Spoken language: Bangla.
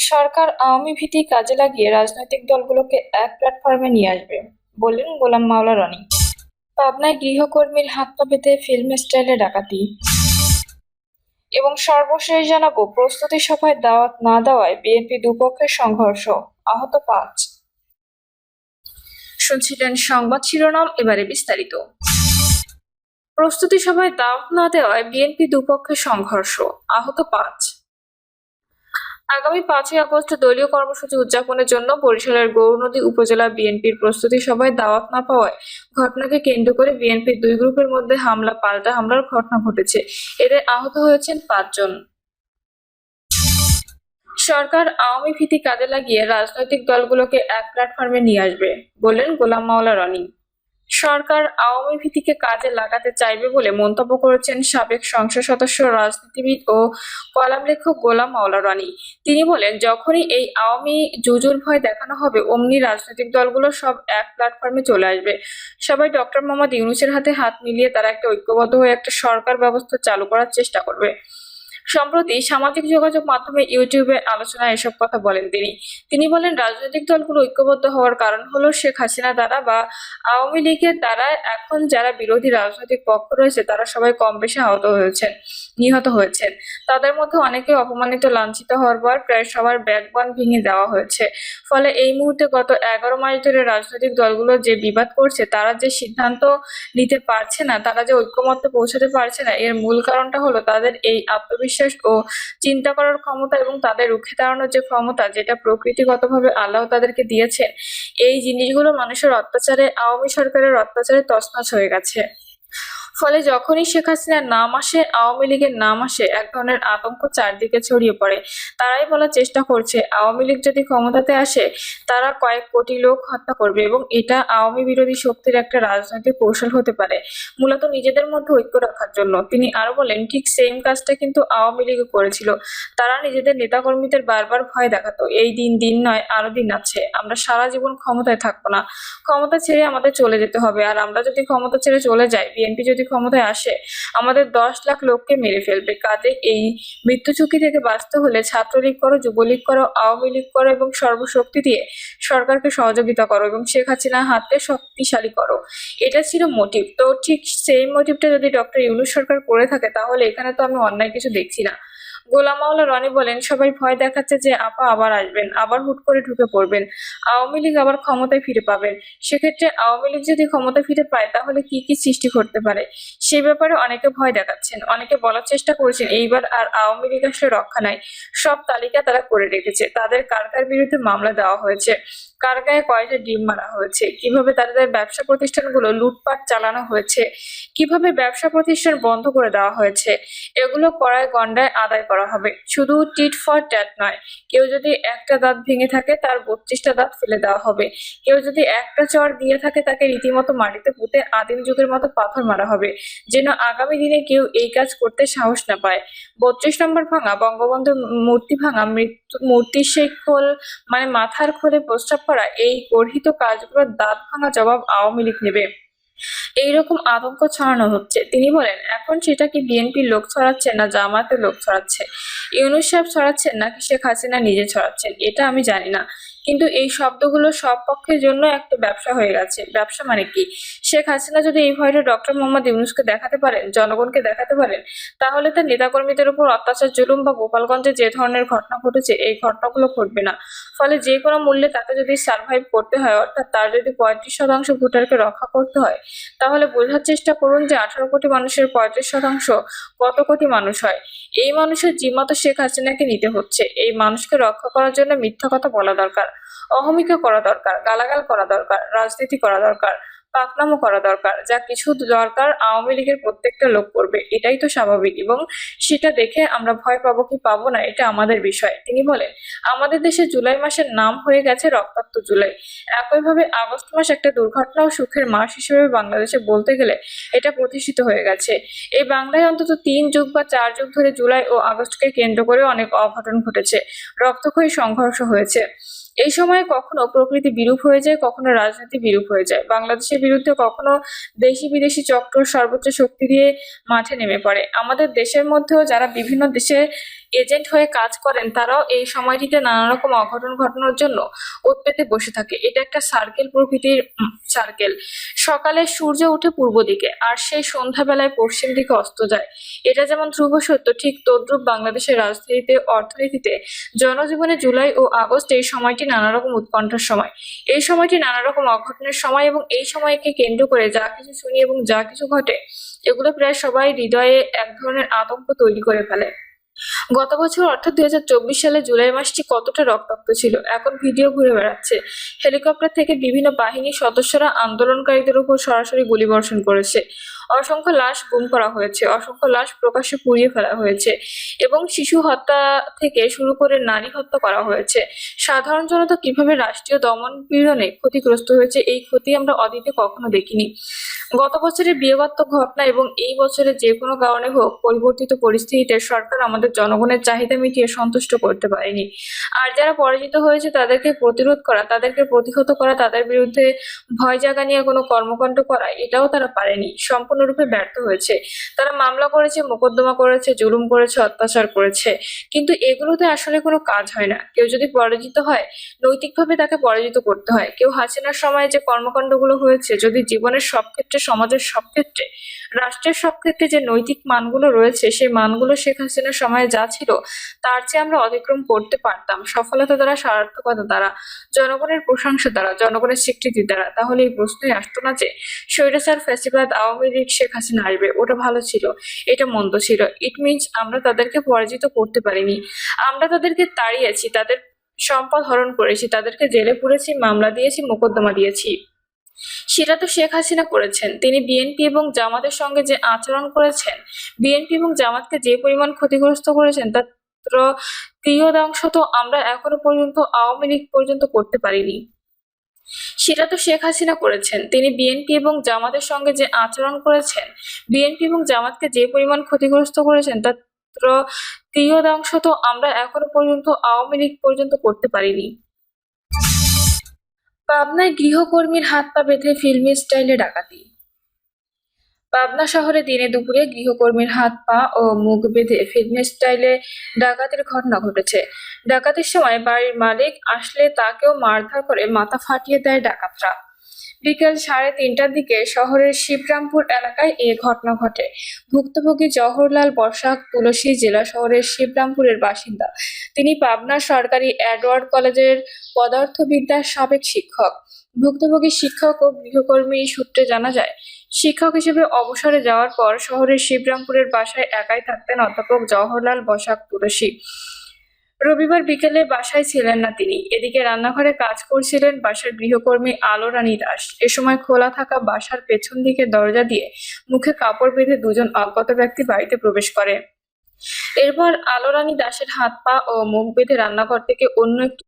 সরকার আওয়ামী ভীতি কাজে লাগিয়ে রাজনৈতিক দলগুলোকে এক প্ল্যাটফর্মে নিয়ে আসবে, বললেন গোলাম মাওলা রনি। পাবনায় গৃহকর্মীর হাত পা বেঁধে ফিল্ম স্টাইলে ডাকাতি। এবং সর্বশেষ জানাব, প্রস্তুতি সভায় দাওয়াত না দেওয়ায় বিএনপি দুপক্ষের সংঘর্ষ, আহত পাঁচ। শুনছিলেন সংবাদ শিরোনাম, এবারে বিস্তারিত। প্রস্তুতি সভায় দাওয়াত না দেওয়ায় বিএনপি দুপক্ষের সংঘর্ষ, আহত পাঁচ। আগামী পাঁচই আগস্ট দলীয় কর্মসূচি উদযাপনের জন্য বরিশালের গৌরনদী উপজেলা বিএনপির প্রস্তুতি সভায় দাওয়াত না পাওয়ায় ঘটনাকে কেন্দ্র করে বিএনপির দুই গ্রুপের মধ্যে হামলা, পাল্টা হামলার ঘটনা ঘটেছে। এতে আহত হয়েছেন পাঁচজন। সরকার আওয়ামী ভীতি কাজে লাগিয়ে রাজনৈতিক দলগুলোকে এক প্ল্যাটফর্মে নিয়ে আসবে, বললেন গোলাম মাওলা রনি। সরকার আওয়ামী ভীতিকে কাজে লাগাতে চাইবে বলে মন্তব্য করেছেন সাবেক সংসদ সদস্য, রাজনীতিবিদ ও কলাম লেখক গোলাম মাওলা রানী। তিনি বলেন, যখনই এই আওয়ামী জুজুর ভয় দেখানো হবে, অমনি রাজনৈতিক দলগুলো সব এক প্ল্যাটফর্মে চলে আসবে। সবাই ডক্টর মোহাম্মদ ইউনুসের হাতে হাত মিলিয়ে তারা একটা ঐক্যবদ্ধ হয়ে একটা সরকার ব্যবস্থা চালু করার চেষ্টা করবে। সম্প্রতি সামাজিক যোগাযোগ মাধ্যমে ইউটিউবে আলোচনায় এসব কথা বলেন তিনি। তিনি বলেন, রাজনৈতিক দলগুলো ঐক্যবদ্ধ হওয়ার কারণ হলো শেখ হাসিনা দ্বারা বা আওয়ামী লীগের দ্বারা এখন যারা বিরোধী রাজনৈতিক পক্ষ রয়েছে, তারা সবাই কম বেশি আহত হয়েছেন, নিহত হয়েছেন। তাদের মধ্যে অনেকে অপমানিত, লাঞ্ছিত হওয়ার পর প্রায় সবার ব্যাকবান ভেঙে দেওয়া হয়েছে। ফলে এই মুহূর্তে গত এগারো মাস ধরে রাজনৈতিক দলগুলো যে বিবাদ করছে, তারা যে সিদ্ধান্ত নিতে পারছে না, তারা যে ঐক্যমত্যে পৌঁছাতে পারছে না, এর মূল কারণটা হলো তাদের এই আত্মবিশ্বাস ও চিন্তা করার ক্ষমতা এবং তাদের রুখে দাঁড়ানোর যে ক্ষমতা, যেটা প্রকৃতিগতভাবে আল্লাহ তাদেরকে দিয়েছে, এই জিনিসগুলো মানুষের অত্যাচারে, আওয়ামী সরকারের অত্যাচারে তছনছ হয়ে গেছে। ফলে যখনই শেখ হাসিনার নাম আসে, আওয়ামী লীগের নাম আসে, এক ধরনের আতঙ্ক চারদিকে ছড়িয়ে পড়ে। তারাই বলার চেষ্টা করছে, আওয়ামী লীগ যদি ক্ষমতাতে আসে, তারা কয়েক কোটি লোক হত্যা করবে এবং এটা আওয়ামী বিরোধী শক্তির একটা রাজনৈতিক কৌশল হতে পারে, মূলত নিজেদের মধ্যে ঐক্য রাখার জন্য। তিনি আরও বলেন, ঠিক সেম কাজটা কিন্তু আওয়ামী লীগও করেছিল। তারা নিজেদের নেতাকর্মীদের বারবার ভয় দেখাতো, এই দিন দিন নয়, আরও দিন আছে, আমরা সারা জীবন ক্ষমতায় থাকব না। ক্ষমতা ছেড়ে আমাদের চলে যেতে হবে, আর আমরা যদি ক্ষমতা ছেড়ে চলে যাই, বিএনপি যদি ক্ষমতায় আসে। আমাদের দশ লাখ লোককে মেরে ফেলবে। কাজে এই মৃত্যু ঝুঁকি থেকে বাঁচতে হলে ছাত্রলীগ করো, যুবলীগ করো, আওয়ামী লীগ করো এবং সর্বশক্তি দিয়ে সরকারকে সহযোগিতা করো এবং শেখ হাসিনা হাতকে শক্তিশালী করো। এটা ছিল মোটিভ তো ঠিক সেই মোটিভটা যদি ডক্টর ইউনুস সরকার করে থাকে, তাহলে এখানে তো আমি অন্যায় কিছু দেখছি না। গোলাম রনি বলেন, সবাই ভয় দেখাচ্ছে যে আপা আবার আসবেন, আবার হুট করে ঢুকে পড়বেন। আওয়ামী লীগ আবার ক্ষমতায় ফিরে পাবেন। সেক্ষেত্রে আওয়ামী লীগ যদি ক্ষমতা ফিরে পায়, তাহলে কি কি সৃষ্টি করতে পারে? সে ব্যাপারে অনেকে ভয় দেখাচ্ছেন, অনেকে বলার চেষ্টা করেছেন, এইবার আর আওয়ামী লীগ আসলে রক্ষা নাই। সব তালিকা তারা করে রেখেছে। তাদের কার কার বিরুদ্ধে মামলা দেওয়া হয়েছে? কার গায়ে কয়টা ডিম মারা হয়েছে। কীভাবে তাদের ব্যবসা প্রতিষ্ঠানগুলো লুটপাট চালানো হয়েছে? কীভাবে ব্যবসা প্রতিষ্ঠান বন্ধ করে দেওয়া হয়েছে? এগুলো করায় গন্ডায় আদায় করা হবে। শুধু টিট ফর ট্যাট নয়, কেউ যদি একটা দাঁত ভেঙে থাকে, তার বত্রিশটা দাঁত ফেলে দেওয়া হবে। কেউ যদি একটা চর দিয়ে থাকে, তাকে রীতিমতো মাটিতে পুঁতে আদিম যুগের মতো পাথর মারা হবে। যেন আগামী দিনে কেউ এই কাজ করতে সাহস না পায়। বত্রিশ নম্বর ভাঙা, বঙ্গবন্ধুর মূর্তি ভাঙা, মৃত্যু মূর্তির সেই খোল মানে মাথার খোলে প্রস্রাব করা এই গর্হিত কাজগুলোর দাঁত ভাঙা জবাব আওয়ামী লীগ নেবে। এইরকম আতঙ্ক ছড়ানো হচ্ছে। তিনি বলেন, এখন সেটা কি বিএনপির লোক ছড়াচ্ছে না জামাতের লোক ছড়াচ্ছে। ইউনুস সাহেব ছড়াচ্ছেন নাকি শেখ হাসিনা নিজে ছড়াচ্ছেন, এটা আমি জানি না। কিন্তু এই শব্দগুলো সব পক্ষের জন্য একটা ব্যবসা হয়ে গেছে। ব্যবসা মানে কি? শেখ হাসিনা যদি এই ভয়টা ডক্টর মোহাম্মদ ইউনুসকে দেখাতে পারেন, জনগণকে দেখাতে পারেন, তাহলে তার নেতাকর্মীদের উপর অত্যাচার, জুলুম বা গোপালগঞ্জে যে ধরনের ঘটনা ঘটেছে, এই ঘটনাগুলো ঘটবে না। ফলে যে কোনো মূল্যে তাকে যদি সার্ভাইভ করতে হয়, অর্থাৎ তার যদি পঁয়ত্রিশ শতাংশ ভোটারকে রক্ষা করতে হয়, তাহলে বোঝার চেষ্টা করুন যে আঠারো কোটি মানুষের পঁয়ত্রিশ শতাংশ কত কোটি মানুষ হয়। এই মানুষের জিম্মা তো শেখ হাসিনাকে নিতে হচ্ছে। এই মানুষকে রক্ষা করার জন্য মিথ্যা কথা বলা দরকার। অহমিকা করা দরকার, গালাগাল করা দরকার, রাজনীতি করা দরকার, পাকনামো করা দরকার, যা কিছু দরকার আওয়ামী লীগের প্রত্যেকটা লোক করবে, এটাই তো স্বাভাবিক এবং সেটা দেখে আমরা ভয় পাবো কি পাবো না, এটা আমাদের বিষয়। তিনি বলেন, আমাদের দেশে জুলাই মাসের নাম হয়ে গেছে রক্তাক্ত জুলাই। একইভাবে আগস্ট মাস একটা দুর্ঘটনা ও সুখের মাস হিসেবে বাংলাদেশে বলতে গেলে এটা প্রতিষ্ঠিত হয়ে গেছে। এই বাংলায় অন্তত তিন যুগ বা চার যুগ ধরে জুলাই ও আগস্টকে কেন্দ্র করে অনেক অঘটন ঘটেছে। রক্তক্ষয়ী সংঘর্ষ হয়েছে। এই সময় কখনো প্রকৃতি বিরূপ হয়ে যায়, কখনো রাজনীতি বিরূপ হয়ে যায়। বাংলাদেশের বিরুদ্ধে কখনো দেশি বিদেশি চক্র সর্বোচ্চ শক্তি দিয়ে মাঠে নেমে পড়ে। আমাদের দেশের মধ্যেও যারা বিভিন্ন দেশে এজেন্ট হয়ে কাজ করেন, তারাও এই সময়টিতে নানা রকম অঘটন ঘটানোর জন্য উৎপেতে বসে থাকে। এটা একটা সার্কেল প্রকৃতির সার্কেল সকালে সূর্য উঠে পূর্ব দিকে, আর সেই সন্ধ্যাবেলায় পশ্চিম দিকে অস্ত যায়। এটা যেমন ধ্রুব সত্য, ঠিক তদ্রুপ বাংলাদেশের রাজনীতিতে অর্থনীতিতে জনজীবনে জুলাই ও আগস্ট এই সময়টি নানা রকম উৎকণ্ঠার সময়। এই সময়টি নানা রকম অঘটনের সময় এবং এই সময়কে কেন্দ্র করে যা কিছু শুনি এবং যা কিছু ঘটে, এগুলো প্রায় সবাই হৃদয়ে এক ধরনের আতঙ্ক তৈরি করে ফেলে। গত বছর অর্থাৎ দুই হাজার চব্বিশ সালে জুলাই মাসটি কতটা রক্তাক্ত ছিল? এখন ভিডিও ঘুরে বেড়াচ্ছে। হেলিকপ্টার থেকে বিভিন্ন বাহিনীর সদস্যরা আন্দোলনকারীদের উপর সরাসরি গুলিবর্ষণ করেছে। অসংখ্য লাশ গুম করা হয়েছে, অসংখ্য লাশ প্রকাশ্যে পুড়িয়ে ফেলা হয়েছে এবং শিশু হত্যা থেকে শুরু করে নারী হত্যা করা হয়েছে। সাধারণ জনতা কীভাবে রাষ্ট্রীয় দমন পীড়নে ক্ষতিগ্রস্ত হয়েছে, এই ক্ষতি আমরা অতীতে কখনো দেখিনি। গত বছরের বিয়েগত ঘটনা এবং এই বছরে যে কোনো কারণে হোক, পরিবর্তিত পরিস্থিতিতে সরকার আমাদের জনগণের চাহিদা মিটিয়ে সন্তুষ্ট করতে পারেনি। আর যারা পরাজিত হয়েছে তাদেরকে প্রতিরোধ করা, তাদেরকে প্রতিহত করা, তাদের বিরুদ্ধে ভয় জাগা নিয়ে কোনো কর্মকাণ্ড করা, এটাও তারা পারেনি। সম্পূর্ণরূপে ব্যর্থ হয়েছে। তারা মামলা করেছে, মোকদ্দমা করেছে, জুলুম করেছে, অত্যাচার করেছে। কিন্তু এগুলোতে আসলে কোনো কাজ হয় না। কেউ যদি পরাজিত হয়, নৈতিকভাবে তাকে পরাজিত করতে হয়। কেউ হাসিনার সময় যে কর্মকাণ্ডগুলো হয়েছে, যদি জীবনের সব ক্ষেত্রে সমাজের সব ক্ষেত্রে রাষ্ট্রের সব ক্ষেত্রে যে নৈতিক মানগুলো রয়েছে, সেই মানগুলো শেখ হাসিনার সময়ে যা ছিল, তার চেয়ে আমরা অতিক্রম করতে পারতাম। সফলতা দ্বারা, সার্থকতা দ্বারা, জনগণের প্রশংসা দ্বারা, জনগণের স্বীকৃতি দ্বারা। তাহলে এই প্রশ্নই আসতো না যে, স্বৈরাচার, ফ্যাসিবাদ, আওয়ামী লীগ, শেখ হাসিনা আসবে, ওটা ভালো ছিল, এটা মন্দ ছিল। ইট মিনস আমরা তাদেরকে পরাজিত করতে পারিনি। আমরা তাদেরকে তাড়িয়েছি, তাদের সম্পদ হরণ করেছি, তাদেরকে জেলে পুরেছি, মামলা দিয়েছি, মোকদ্দমা দিয়েছি। সেটা তো শেখ হাসিনা করেছেন। তিনি বিএনপি এবং জামাতের সঙ্গে যে আচরণ করেছেন বিএনপি এবং জামাতকে যে পরিমাণ ক্ষতিগ্রস্ত করেছেন, তার তৃতীয়াংশ তো আমরা এখনও পর্যন্ত, আওয়ামী লীগ পর্যন্ত করতে পারিনি। সেটা তো শেখ হাসিনা করেছেন। তিনি বিএনপি এবং জামাতের সঙ্গে যে আচরণ করেছেন বিএনপি এবং জামাতকে যে পরিমাণ ক্ষতিগ্রস্ত করেছেন, তার তৃতীয়াংশ তো আমরা এখনও পর্যন্ত, আওয়ামী লীগ পর্যন্ত করতে পারিনি। পাবনায় গৃহকর্মীর হাত পা বেঁধে ফিল্মি স্টাইলে ডাকাতি। পাবনা শহরে দিনে দুপুরে গৃহকর্মীর হাত পা ও মুখ বেঁধে ফিল্মি স্টাইলে ডাকাতির ঘটনা ঘটেছে। ডাকাতির সময় বাড়ির মালিক আসলে তাকেও মারধর করে মাথা ফাটিয়ে দেয় ডাকাতরা। বিকেল সাড়ে তিনটার দিকে শহরের শিবরামপুর এলাকায় এ ঘটনা ঘটে। ভুক্তভোগী জওহরলাল বসাক তুলসী জেলা শহরের শিবরামপুরের বাসিন্দা। তিনি পাবনা সরকারি এডওয়ার্ড কলেজের পদার্থবিদ্যার সাবেক শিক্ষক। ভুক্তভোগী শিক্ষক ও গৃহকর্মী সূত্রে জানা যায়, শিক্ষক হিসেবে অবসরে যাওয়ার পর শহরের শিবরামপুরের বাসায় একাই থাকতেন অধ্যাপক জওহরলাল বসাক তুলসী। রবিবার বিকেলে বাসায় ছিলেন না তিনি। এদিকে রান্নাঘরে কাজ করছিলেন বাসার গৃহকর্মী আলো রানী দাস। এ সময় খোলা থাকা বাসার পেছন দিকে দরজা দিয়ে মুখে কাপড় বেঁধে দুজন অজ্ঞাত ব্যক্তি বাড়িতে প্রবেশ করে। এরপর আলো রানী দাসের হাত পা ও মুখ বেঁধে রান্নাঘর থেকে অন্য একটি